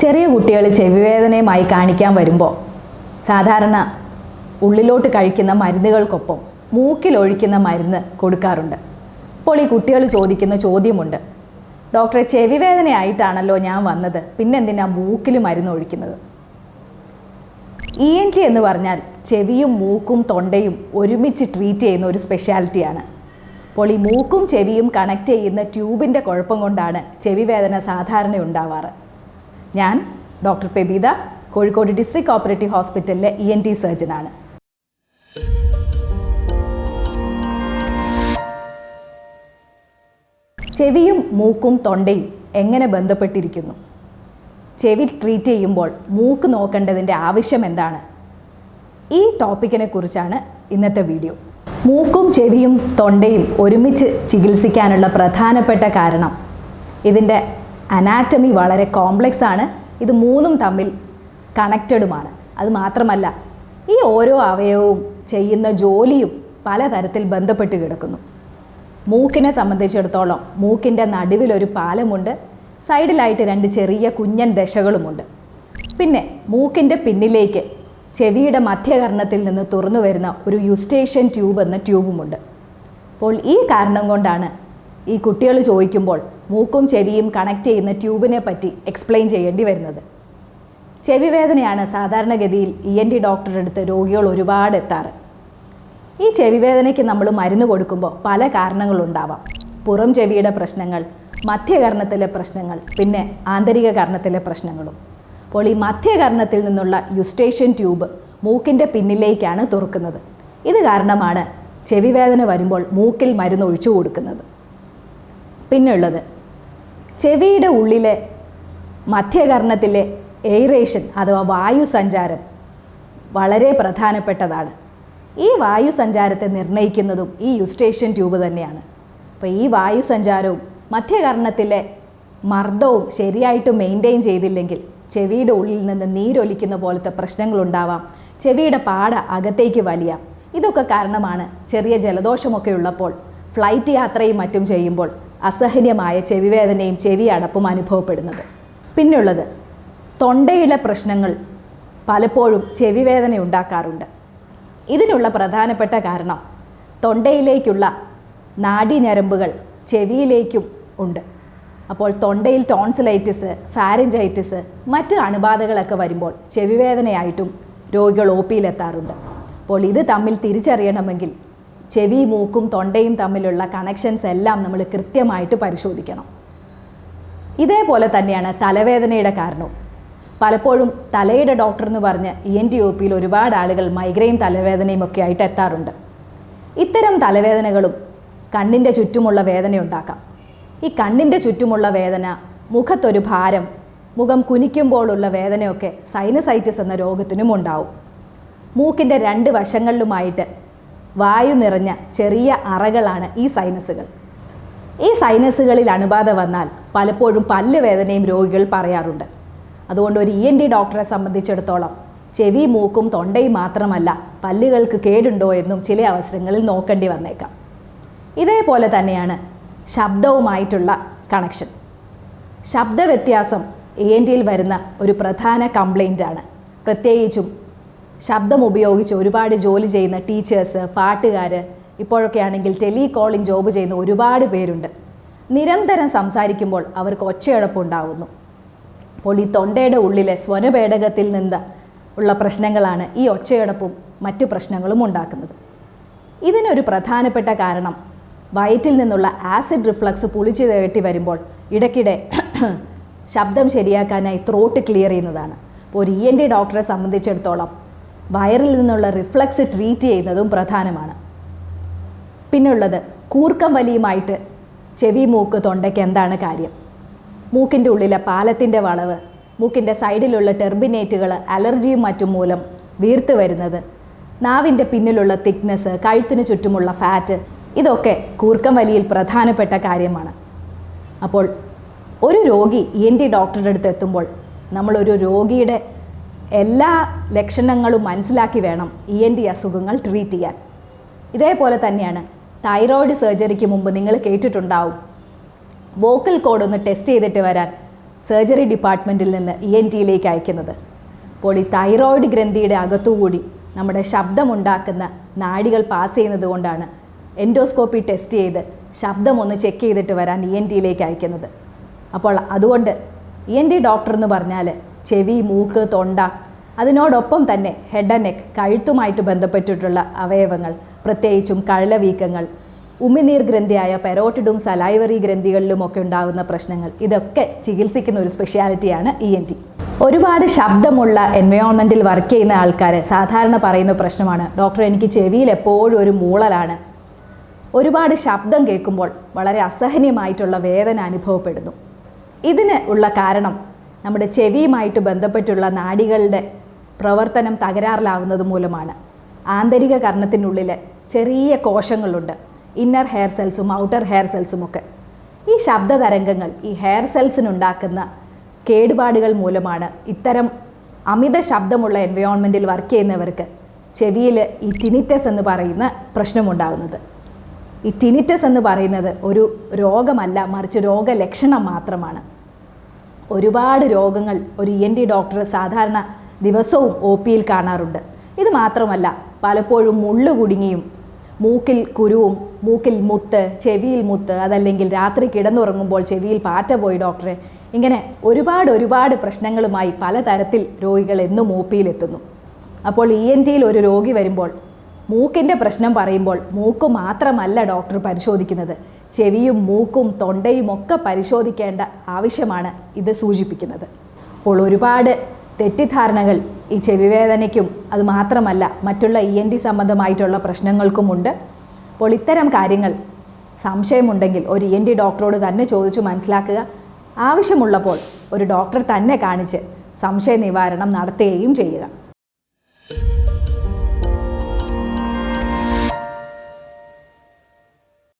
ചെറിയ കുട്ടികൾ ചെവിവേദനയുമായി കാണിക്കാൻ വരുമ്പോൾ സാധാരണ ഉള്ളിലോട്ട് കഴിക്കുന്ന മരുന്നുകൾക്കൊപ്പം മൂക്കിലൊഴിക്കുന്ന മരുന്ന് കൊടുക്കാറുണ്ട്. അപ്പോൾ ഈ കുട്ടികൾ ചോദിക്കുന്ന ചോദ്യമുണ്ട്. ഡോക്ടറെ ചെവിവേദനയായിട്ടാണല്ലോ ഞാൻ വന്നത്. പിന്നെന്തിനാ മൂക്കിൽ മരുന്ന് ഒഴിക്കുന്നത് ഇ എൻ ടി എന്ന് പറഞ്ഞാൽ ചെവിയും മൂക്കും തൊണ്ടയും ഒരുമിച്ച് ട്രീറ്റ് ചെയ്യുന്ന ഒരു സ്പെഷ്യാലിറ്റിയാണ് അപ്പോൾ ഈ മൂക്കും ചെവിയും കണക്ട് ചെയ്യുന്ന ട്യൂബിന്റെ കുഴപ്പം കൊണ്ടാണ് ചെവിവേദന സാധാരണ ഉണ്ടാവാറ്. ഞാൻ doctor Pebitha Kozhikode district operative ഹോസ്പിറ്റലിലെ ഇ എൻ ടി സർജനാണ്. ചെവിയും മൂക്കും തൊണ്ടയും എങ്ങനെ ബന്ധപ്പെട്ടിരിക്കുന്നു? ചെവി ട്രീറ്റ് ചെയ്യുമ്പോൾ മൂക്ക് നോക്കേണ്ടതിന്റെ ആവശ്യം എന്താണ്? ഈ ടോപ്പിക്കിനെ കുറിച്ചാണ് ഇന്നത്തെ വീഡിയോ. മൂക്കും ചെവിയും തൊണ്ടയും ഒരുമിച്ച് ചികിത്സിക്കാനുള്ള പ്രധാനപ്പെട്ട കാരണം ഇതിന്റെ അനാറ്റമി വളരെ കോംപ്ലക്സ് ആണ്. ഇത് മൂന്നും തമ്മിൽ കണക്റ്റഡുമാണ് അത് മാത്രമല്ല ഈ ഓരോ അവയവവും ചെയ്യുന്ന ജോലിയും പലതരത്തിൽ ബന്ധപ്പെട്ട് കിടക്കുന്നു. മൂക്കിനെ സംബന്ധിച്ചിടത്തോളം മൂക്കിന്റെ നടുവിലൊരു പാലമുണ്ട് സൈഡിലായിട്ട് രണ്ട് ചെറിയ കുഞ്ഞൻ ദശകളുമുണ്ട്. പിന്നെ മൂക്കിന്റെ പിന്നിലേക്ക് ചെവിയുടെ മധ്യകർണത്തിൽ നിന്ന് തുറന്നു വരുന്ന ഒരു യുസ്റ്റേഷ്യൻ ട്യൂബ് എന്ന ട്യൂബുമുണ്ട് അപ്പോൾ ഈ കാരണം കൊണ്ടാണ് ഈ കുട്ടികൾ ചോദിക്കുമ്പോൾ മൂക്കും ചെവിയും കണക്ട് ചെയ്യുന്ന ട്യൂബിനെ പറ്റി എക്സ്പ്ലെയിൻ ചെയ്യേണ്ടി വരുന്നത്. ചെവി വേദനയാണ് സാധാരണഗതിയിൽ ഇ എൻ ടി ഡോക്ടറുടെ അടുത്ത് രോഗികൾ ഒരുപാട് എത്താറ്. ഈ ചെവി വേദനയ്ക്ക് നമ്മൾ മരുന്ന് കൊടുക്കുമ്പോൾ പല കാരണങ്ങളുണ്ടാവാം പുറം ചെവിയുടെ പ്രശ്നങ്ങൾ മധ്യകർണത്തിലെ പ്രശ്നങ്ങൾ പിന്നെ ആന്തരിക കർണത്തിലെ പ്രശ്നങ്ങളും. അപ്പോൾ ഈ മധ്യകർണത്തിൽ നിന്നുള്ള യുസ്റ്റേഷ്യൻ ട്യൂബ് മൂക്കിന്റെ പിന്നിലേക്കാണ് തുറക്കുന്നത്. ഇത് കാരണമാണ് ചെവി വേദന വരുമ്പോൾ മൂക്കിൽ മരുന്ന് ഒഴിച്ചു കൊടുക്കുന്നത്. പിന്നുള്ളത് ചെവിയുടെ ഉള്ളിലെ മധ്യകർണത്തിലെ എയറേഷൻ അഥവാ വായു സഞ്ചാരം വളരെ പ്രധാനപ്പെട്ടതാണ്. ഈ വായു സഞ്ചാരത്തെ നിർണയിക്കുന്നതും ഈ യുസ്റ്റേഷ്യൻ ട്യൂബ് തന്നെയാണ്. അപ്പോൾ ഈ വായു സഞ്ചാരവും മധ്യകർണത്തിലെ മർദ്ദവും ശരിയായിട്ട് മെയിന്റെയിൻ ചെയ്തില്ലെങ്കിൽ ചെവിയുടെ ഉള്ളിൽ നിന്ന് നീരൊലിക്കുന്ന പോലത്തെ പ്രശ്നങ്ങളുണ്ടാവാം. ചെവിയുടെ പാട അകത്തേക്ക് വലിയ. ഇതൊക്കെ കാരണമാണ് ചെറിയ ജലദോഷമൊക്കെ ഉള്ളപ്പോൾ ഫ്ലൈറ്റ് യാത്രയും മറ്റും ചെയ്യുമ്പോൾ അസഹനീയമായ ചെവിവേദനയും ചെവി അടപ്പും അനുഭവപ്പെടുന്നത്. പിന്നുള്ളത് തൊണ്ടയിലെ പ്രശ്നങ്ങൾ പലപ്പോഴും ചെവിവേദന ഉണ്ടാക്കാറുണ്ട്. ഇതിനുള്ള പ്രധാനപ്പെട്ട കാരണം തൊണ്ടയിലേക്കുള്ള നാഡീഞരമ്പുകൾ ചെവിയിലേക്കും ഉണ്ട്. അപ്പോൾ തൊണ്ടയിൽ ടോൺസിലൈറ്റിസ് ഫാരിഞ്ചൈറ്റിസ് മറ്റ് അണുബാധകളൊക്കെ വരുമ്പോൾ ചെവിവേദനയായിട്ടും രോഗികൾ ഒ പിയിലെത്താറുണ്ട് അപ്പോൾ ഇത് തമ്മിൽ തിരിച്ചറിയണമെങ്കിൽ ചെവി മൂക്കും തൊണ്ടയും തമ്മിലുള്ള കണക്ഷൻസ് എല്ലാം നമ്മൾ കൃത്യമായിട്ട് പരിശോധിക്കണം. ഇതേപോലെ തന്നെയാണ് തലവേദനയുടെ കാരണവും. പലപ്പോഴും തലയുടെ ഡോക്ടർ എന്ന് പറഞ്ഞ് ഇ എൻ ടി ഒ പിയിൽ ഒരുപാട് ആളുകൾ മൈഗ്രെയിൻ തലവേദനയും ഒക്കെ ആയിട്ട് എത്താറുണ്ട്. ഇത്തരം തലവേദനകളും കണ്ണിന്റെ ചുറ്റുമുള്ള വേദനയുണ്ടാക്കാം ഈ കണ്ണിന്റെ ചുറ്റുമുള്ള വേദന മുഖത്തൊരു ഭാരം മുഖം കുനിക്കുമ്പോഴുള്ള വേദനയൊക്കെ സൈനസൈറ്റിസ് എന്ന രോഗത്തിനും ഉണ്ടാവും. മൂക്കിന്റെ രണ്ട് വശങ്ങളിലുമായിട്ട് വായു നിറഞ്ഞ ചെറിയ അറകളാണ് ഈ സൈനസുകൾ ഈ സൈനസുകളിൽ അണുബാധ വന്നാൽ പലപ്പോഴും പല്ല് വേദനയും രോഗികൾ പറയാറുണ്ട്. അതുകൊണ്ട് ഒരു ഇ എൻ ഡി ഡോക്ടറെ സംബന്ധിച്ചിടത്തോളം ചെവി മൂക്കും തൊണ്ടയും മാത്രമല്ല പല്ലുകൾക്ക് കേടുണ്ടോ എന്നും ചില അവസരങ്ങളിൽ നോക്കേണ്ടി വന്നേക്കാം. ഇതേപോലെ തന്നെയാണ് ശബ്ദവുമായിട്ടുള്ള കണക്ഷൻ ശബ്ദ വ്യത്യാസം എ എൻ ഡിയിൽ വരുന്ന ഒരു പ്രധാന കംപ്ലൈന്റ് ആണ്. പ്രത്യേകിച്ചും ശബ്ദം ഉപയോഗിച്ച് ഒരുപാട് ജോലി ചെയ്യുന്ന ടീച്ചേഴ്സ് പാട്ടുകാർ ഇപ്പോഴൊക്കെ ആണെങ്കിൽ ടെലി കോളിംഗ് ജോബ് ചെയ്യുന്ന ഒരുപാട് പേരുണ്ട്. നിരന്തരം സംസാരിക്കുമ്പോൾ അവർക്ക് ഒച്ചയടപ്പുണ്ടാവുന്നു. അപ്പോൾ ഈ തൊണ്ടയുടെ ഉള്ളിലെ സ്വനപേടകത്തിൽ നിന്ന് ഉള്ള പ്രശ്നങ്ങളാണ് ഈ ഒച്ചയടപ്പും മറ്റു പ്രശ്നങ്ങളും ഉണ്ടാക്കുന്നത്. ഇതിനൊരു പ്രധാനപ്പെട്ട കാരണം വയറ്റിൽ നിന്നുള്ള ആസിഡ് റിഫ്ലക്സ് പുളിച്ചു തേട്ടി വരുമ്പോൾ ഇടയ്ക്കിടെ ശബ്ദം ശരിയാക്കാനായി ത്രോട്ട് ക്ലിയർ ചെയ്യുന്നതാണ്. ഒരു ഇ എൻ ഡി ഡോക്ടറെ സംബന്ധിച്ചിടത്തോളം വയറിൽ നിന്നുള്ള റിഫ്ലക്സ് ട്രീറ്റ് ചെയ്യുന്നതും പ്രധാനമാണ്. പിന്നുള്ളത് കൂർക്കം വലിയുമായിട്ട് ചെവി മൂക്ക് തൊണ്ടയ്ക്ക് എന്താണ് കാര്യം? മൂക്കിന്റെ ഉള്ളിലെ പാലത്തിന്റെ വളവ് മൂക്കിന്റെ സൈഡിലുള്ള ടെർബിനേറ്റുകൾ അലർജിയും മറ്റും മൂലം വീർത്ത് വരുന്നത് നാവിന്റെ പിന്നിലുള്ള തിക്നെസ് കഴുത്തിന് ചുറ്റുമുള്ള ഫാറ്റ് ഇതൊക്കെ കൂർക്കം വലിയിൽ പ്രധാനപ്പെട്ട കാര്യമാണ്. അപ്പോൾ ഒരു രോഗി ഇ എൻ ടി ഡോക്ടറുടെ അടുത്ത് എത്തുമ്പോൾ നമ്മളൊരു രോഗിയുടെ എല്ലാ ലക്ഷണങ്ങളും മനസ്സിലാക്കി വേണം ഇ എൻ ടി അസുഖങ്ങൾ ട്രീറ്റ് ചെയ്യാൻ. ഇതേപോലെ തന്നെയാണ് തൈറോയിഡ് സർജറിക്ക് മുമ്പ് നിങ്ങൾ കേട്ടിട്ടുണ്ടാവും. വോക്കൽ കോഡ് ഒന്ന് ടെസ്റ്റ് ചെയ്തിട്ട് വരാൻ സർജറി ഡിപ്പാർട്ട്മെന്റിൽ നിന്ന് ഇ എൻ ടിയിലേക്ക് അയക്കുന്നത്. അപ്പോൾ ഈ തൈറോയിഡ് ഗ്രന്ഥിയുടെ അകത്തുകൂടി നമ്മുടെ ശബ്ദമുണ്ടാക്കുന്ന നാഡികൾ പാസ് ചെയ്യുന്നത് കൊണ്ടാണ് എൻഡോസ്കോപ്പി ടെസ്റ്റ് ചെയ്ത് ശബ്ദം ഒന്ന് ചെക്ക് ചെയ്തിട്ട് വരാൻ ഇ എൻ ടിയിലേക്ക് അയക്കുന്നത്. അപ്പോൾ അതുകൊണ്ട് ഇ എൻ ടി ഡോക്ടർ എന്ന് പറഞ്ഞാൽ ചെവി മൂക്ക് തൊണ്ട അതിനോടൊപ്പം തന്നെ ഹെഡ് ആൻഡ് നെക്ക് കഴുത്തുമായിട്ട് ബന്ധപ്പെട്ടിട്ടുള്ള അവയവങ്ങൾ പ്രത്യേകിച്ചും കഴലവീക്കങ്ങൾ ഉമിനീർ ഗ്രന്ഥിയായ പെരോട്ടിഡും സലൈവറി ഗ്രന്ഥികളിലും ഒക്കെ ഉണ്ടാകുന്ന പ്രശ്നങ്ങൾ. ഇതൊക്കെ ചികിത്സിക്കുന്ന ഒരു സ്പെഷ്യാലിറ്റിയാണ് ഇ എൻ ടി ഒരുപാട് ശബ്ദമുള്ള എൻവയോൺമെന്റിൽ വർക്ക് ചെയ്യുന്ന ആൾക്കാർ സാധാരണ പറയുന്ന പ്രശ്നമാണ്. ഡോക്ടർ എനിക്ക് ചെവിയിൽ എപ്പോഴും ഒരു മൂളലാണ്. ഒരുപാട് ശബ്ദം കേൾക്കുമ്പോൾ വളരെ അസഹനീയമായിട്ടുള്ള വേദന അനുഭവപ്പെടുന്നു. ഇതിന് ഉള്ള കാരണം നമ്മുടെ ചെവിയുമായിട്ട് ബന്ധപ്പെട്ടുള്ള നാഡികളുടെ പ്രവർത്തനം തകരാറിലാവുന്നത് മൂലമാണ്. ആന്തരിക കർണത്തിനുള്ളിൽ ചെറിയ കോശങ്ങളുണ്ട്. ഇന്നർ ഹെയർ സെൽസും ഔട്ടർ ഹെയർ സെൽസും ഒക്കെ. ഈ ശബ്ദ തരംഗങ്ങൾ ഈ ഹെയർ സെൽസിനുണ്ടാക്കുന്ന കേടുപാടുകൾ മൂലമാണ് ഇത്തരം അമിത ശബ്ദമുള്ള എൻവയോൺമെന്റിൽ വർക്ക് ചെയ്യുന്നവർക്ക് ചെവിയിൽ ഈ ടിനിറ്റസ് എന്ന് പറയുന്ന പ്രശ്നമുണ്ടാകുന്നത് ഈ ടിനിറ്റസ് എന്ന് പറയുന്നത് ഒരു രോഗമല്ല മറിച്ച് രോഗലക്ഷണം മാത്രമാണ്. ഒരുപാട് രോഗങ്ങൾ ഒരു ഇ എൻ ടി ഡോക്ടർ സാധാരണ ദിവസവും ഒ പിയിൽ കാണാറുണ്ട്. ഇത് മാത്രമല്ല പലപ്പോഴും മുള്ളു കുടുങ്ങിയും മൂക്കിൽ കുരുവും മൂക്കിൽ മുത്ത് ചെവിയിൽ മുത്ത് അതല്ലെങ്കിൽ രാത്രി കിടന്നുറങ്ങുമ്പോൾ ചെവിയിൽ പാറ്റ പോയി ഡോക്ടറെ. ഇങ്ങനെ ഒരുപാട് ഒരുപാട് പ്രശ്നങ്ങളുമായി പലതരത്തിൽ രോഗികൾ എന്നും ഒ പിയിലെത്തുന്നു അപ്പോൾ ഇ എൻ ടിയിൽ ഒരു രോഗി വരുമ്പോൾ മൂക്കിന്റെ പ്രശ്നം പറയുമ്പോൾ മൂക്ക് മാത്രമല്ല ഡോക്ടർ പരിശോധിക്കുന്നത്. ചെവിയും മൂക്കും തൊണ്ടയും ഒക്കെ പരിശോധിക്കേണ്ട ആവശ്യമാണ് ഇത് സൂചിപ്പിക്കുന്നത്. അപ്പോൾ ഒരുപാട് തെറ്റിദ്ധാരണകൾ ഈ ചെവിവേദനയ്ക്കും അത് മാത്രമല്ല മറ്റുള്ള ഇ എൻ ടി സംബന്ധമായിട്ടുള്ള പ്രശ്നങ്ങൾക്കുമുണ്ട്. അപ്പോൾ ഇത്തരം കാര്യങ്ങൾ സംശയമുണ്ടെങ്കിൽ ഒരു ഇ എൻ ടി ഡോക്ടറോട് തന്നെ ചോദിച്ചു മനസ്സിലാക്കുക. ആവശ്യമുള്ളപ്പോൾ ഒരു ഡോക്ടർ തന്നെ കാണിച്ച് സംശയ നിവാരണം നടത്തുകയും ചെയ്യുക.